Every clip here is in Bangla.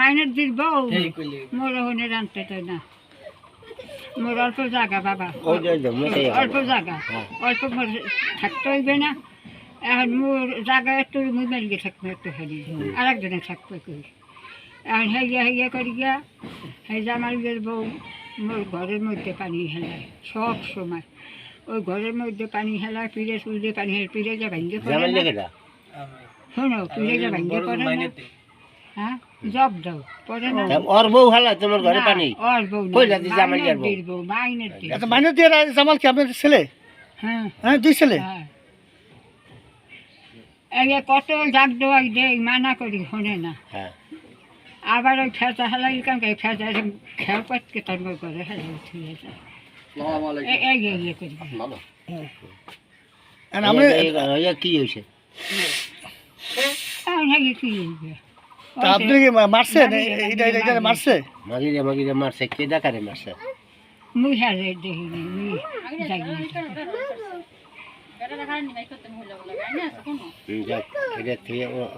মাইনের দিল। বউ মোর ওখানে রানতে তাই না। মোর অল্প জায়গা বাবা। অল্প জায়গা। অল্প মোর থাকতে হইবে না। এখন মোর জায়গা একটু মুই মারিয়ে থাকব একটু হারি আর একজনে থাকবে কই। এখন হেগিয়া হেগিয়া করি গিয়া সেই জামাইয়ের বউ মোর ঘরের মধ্যে পানি হেলায় সব সময়। ওই ঘরের মধ্যে পানি হেলায় পিড়ে সুইলে পানি হেলে পিড়ে যা ভাঙ্গে পড়ে। শোনো পিড়ে যা ভাঙ্গে পড়ে না। হ্যাঁ? জব দাও পড়ে না। ওর বউ হালা তোমার ঘরে পানি? ওর বউ কইলা দিছে আমার ইয়ার বউ। মাইনের মাইনের দির। আচ্ছা মাইনে দিয়ে জামাল কি? আপনার ছেলে? হ্যাঁ, হ্যাঁ দুই ছেলে? হ্যাঁ। এই যে কত ডাক দেওয়াই দেয় মানা করি শোনে না। হ্যাঁ। আবার ওই ফেঁচা হেলাই কাম কে ফেঁচা খেয়াল পাতকে তর্ক করে হেলাই উঠিয়ে যায় এই ইয়ে করি। আমরা কি হয়েছে? হ্যাঁ কি হইবে? তা আপনি কি মারছেন এইটা এইটা এইটা মারছে? মাগিরে মাগিরে মারছে। কে ডাকারে মারছে? মুই হারে দেখিনি মুই জাগি হুম, যাক এটা থেকে ও-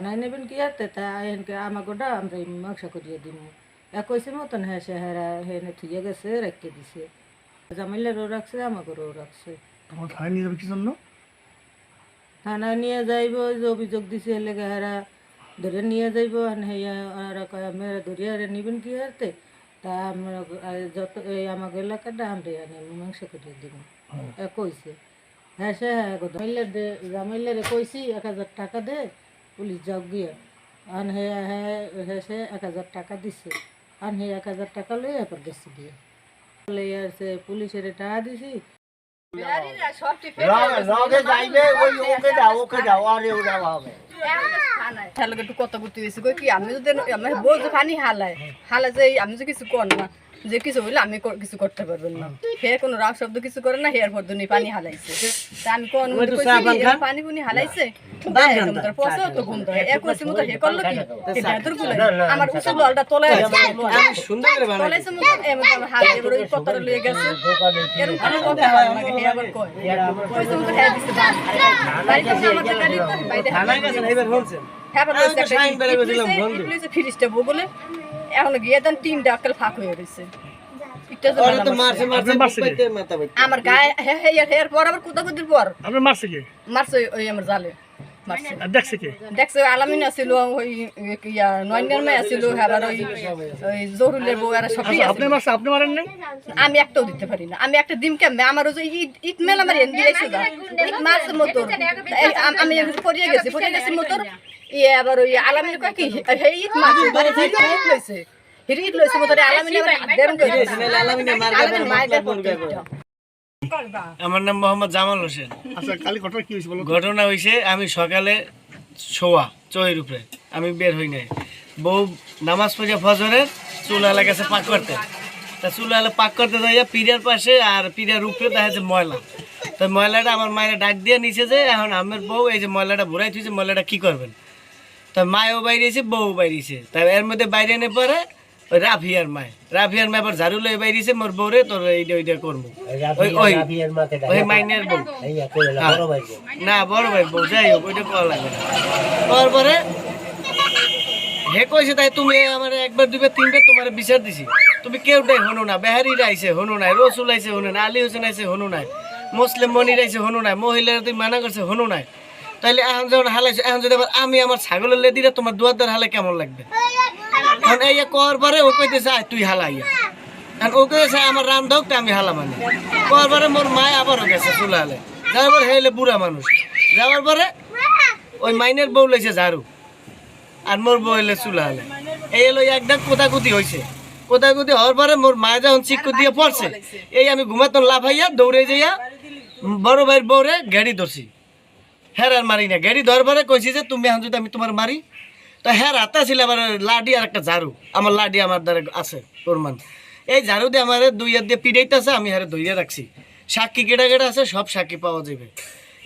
থানায় নেবেন কি আর তা এনকে আমাকে আমরা মীমাংসা করিয়ে দিব এক কইছে মতন হ্যাঁ সে হেরা হেনে থুয়ে গেছে রেখে দিছে। জামাইলেরও রাখছে আমাকেও রাখছে। তোমার থানায় নিয়ে যাবে কি জন্য? থানায় নিয়ে যাইব যে অভিযোগ দিছে লেগে হেরা ধরে নিয়ে যাইব। আর হেয়া ওরা কয় মেয়েরা ধরিয়ে নিবেন কি হারতে তা আমরা যত এই আমাকে এলাকাটা আমরা এনে মীমাংসা করিয়ে দিব কইছে। হ্যাঁ সে হ্যাঁ জামাইলেরে কইছি এক হাজার টাকা দে। পুলিশ যাও গিয়ে। আন হে হ্যাঁ হ্যাঁ সে এক হাজার টাকা দিছে। আন হে এক হাজার টাকা লই এরপর গেছে গিয়ে। সে পুলিশের টাকা দিছি। কথা করতে গেছি কি আমি যদি আমার বউ যে পানি হালায়। হালায় যে আমি যে কিছু কর না। যে কিছু হইলে আমি কিছু করতে পারবেন না। হে কোনো রাগ শব্দ কিছু করে না হেয়ার দুনি পানি হালাইছে। তা আমি কোন পানি পুনি হালাইছে? দেয় তার তো গুণ দেয় এক কইছে মতো হে করল কি? গুলো আমার ললটা তোলে মতো এমন আমার হাত এবার কথাটা লইয়ে গেছে। এরকম কোনো কথা হয় আমাকে হে আবার কয়। কইছে মতো হে দিছে বাড়িতে আমাদের গাড়ি বাইরে হ্যাঁ ইট লইছে ফ্রিজটা বগলে এখন গিয়ে দেন তিনটা আকাল ফাঁক হয়ে রয়েছে আমার গায়ে হেয়ার পর আবার কোথাও কোথাও পর। আমি মারছে কি? মারছে ওই- আমার জালে। দেখছে কে দেখছে আলামিন আছিল ওই ইয়া নয়নের মেয়ে আছিল আবার ওই ওই জরুলের বউ আর সবই আচ্ছা, আপনি মারছে আপনি মারেন নাই আমি একটাও দিতে পারি না আমি একটা দিম কেমনে আমার ওই যে ইট ইট মেলা মারি এনে দিয়েছি দা ইট মারছে মোটর আমি পড়িয়ে গেছি পড়িয়ে গেছি মোটর ইয়ে আবার ওই আলামিন কয় কি হে ইট মারছে বারে ইট ইট লইছে মোটর আলামিন আবার দেরম আলামিন আমার নাম মোহাম্মদ জামাল হোসেন। আচ্ছা কালি ঘটনা কি হয়েছে বলো ঘটনা হয়েছে আমি সকালে শোয়া চয়ের উপরে। আমি বের হই নাই। বউ নামাজ পড়ে ফজরের চুল আলা গেছে পাক করতে। তা চুল আলা পাক করতে যাইয়া পিড়ার পাশে আর পিড়ার উপরে দেখা যাচ্ছে ময়লা। তো ময়লাটা আমার মায়ের ডাক দিয়ে নিচে যে এখন আমার বউ এই যে ময়লাটা ভরাই থুইছে ময়লাটা কি করবেন? তা মায়ও বাইরেছে বউ বাইরেছে তা এর মধ্যে বাইরে এনে পরে ওই রাফিয়ার মায় রাফিয়ার মায় আবার ঝাড়ু লয়ে বাইরেছে মোর বউরে তোর এইটা ওইটা করব। ওই ওই। ওই মাইনের বউ। না বড় ভাই বউ। যাই হোক ওইটা করা লাগবে না। করার হে কইছে তাই তুমি আমার একবার দুইবার তিনবার তোমার বিচার দিছি। তুমি কেউটাই হনো না বেহারিরা আইছে হনো নাই রসুল আইছে হনো না আলী হোসেন আইছে হনো নাই মুসলিম মনির আইছে হনো নাই মহিলারা তুমি মানা করছে হনো নাই। তাইলে এখন যখন হালাইছে এখন যদি আবার আমি আমার ছাগলের লে দিলে তোমার দুয়ার দ্বার হালে কেমন লাগবে? এখন এই করার পরে ও কইতেছে আয় তুই হালাইয়া। আর ও কইছে আমার রাম দাও আমি হালা মানে করার পরে মোর মায় আবারও গেছে চুলা হালে যাওয়ার পরে হেলে বুড়া মানুষ। যাওয়ার পরে ওই মাইনের বউ লইছে ঝাড়ু। আর মোর বউ এলে চুলা হালে এই এলো একদম কোদাকুতি হয়েছে কোদাকুতি হওয়ার পরে মোর মা যখন চিকু দিয়ে পড়ছে, এই আমি ঘুমাতাম লাফাইয়া, দৌড়ে যাইয়া বড় ভাইয়ের বউরে গাড়ি ধরছি। আর মারি না। গাড়ি ধরবারে কইছি যে, তুমি এখন যদি আমি তোমার মারি তো হ্যাঁ রাতা ছিল আবার লাডি আর একটা ঝাড়ু। আমার লাডি আমার দ্বারা আছে, প্রমাণ। এই ঝাড়ু দিয়ে আমার দুই হাত দিয়ে পিড়াইতেছে আমি হারে ধইয়া রাখছি। সাক্ষী কেটা কেটা আছে, সব সাক্ষী পাওয়া যাবে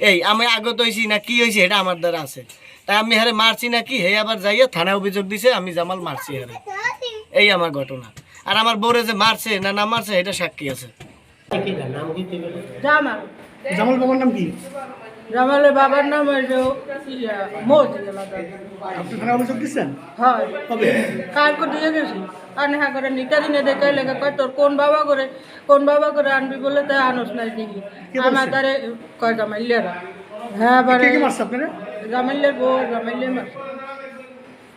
এই, আমি আগত হয়েছি না কি হয়েছে এটা আমার দ্বারা আছে। তাই আমি হারে মারছি না কি, হে আবার যাইয়া থানায় অভিযোগ দিছে, আমি জামাল মারছি হারে। এই আমার ঘটনা। আর আমার বোরে যে মারছে না না মারছে, এটা সাক্ষী আছে। জামাল। জামাল বাবার নাম কি? জামালের বাবার নাম কবে? কালকে দিয়ে গেছি? আর নেহা করে নিকা দিনে দেখে লেগে কয় তোর কোন বাবা করে কোন বাবা করে আনবি বলে তাই আনস নাই দেখি? আমার তারে কয় জামাইলেরা। হ্যাঁ বারে জামাইলের বউ জামাইলের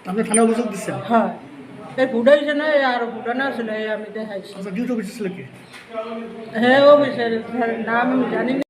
আপনি থানা অভিযোগ দিচ্ছেন? হয়। এই ফুটাইছে না? আরও ফুটানো আসলে আমি দেখাইছি। আচ্ছা ডিউটি অফিসে ছিল কি? হ্যাঁ ও বিষয়ের নাম আমি জানি না